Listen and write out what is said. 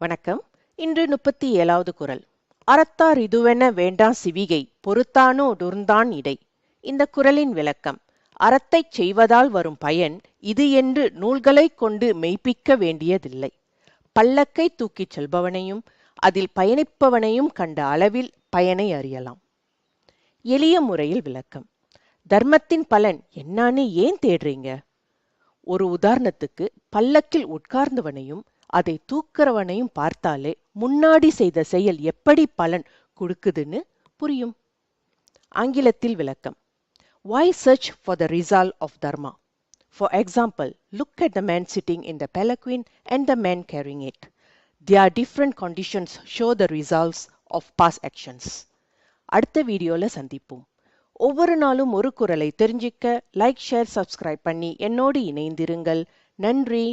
வணக்கம். இன்று முப்பத்தி ஏழாவது குரல். அறத்தார் இதுவென வேண்டா சிவிகை பொறுத்தானோ டுர்ந்தான் இடை. இந்த குரலின் விளக்கம் அறத்தைச் செய்வதால் வரும் பயன் இது என்று நூல்களைக் கொண்டு மெய்ப்பிக்க வேண்டியதில்லை. பல்லக்கை தூக்கிச் செல்பவனையும் அதில் பயணிப்பவனையும் கண்ட அளவில் பயனை அறியலாம். எளிய முறையில் விளக்கம் தர்மத்தின் பலன் என்னான்னு ஏன் தேடுறீங்க? ஒரு உதாரணத்துக்கு பல்லக்கில் உட்கார்ந்தவனையும் அதை தூக்குறவனையும் பார்த்தாலே முன்னாடி செய்த செயல் எப்படி பலன் கொடுக்குதுன்னு புரியும் ஆங்கிலத்தில் விளக்கம் why search for the result of dharma for example look at the man sitting in the palanquin and the man carrying it their different conditions show the results of past actions அடுத்த வீடியோல சந்திப்போம் ஒவ்வொரு நாளும் ஒரு குரலை தெரிஞ்சிக்க like share subscribe பண்ணி என்னோடு இணைந்திருங்கள் நன்றி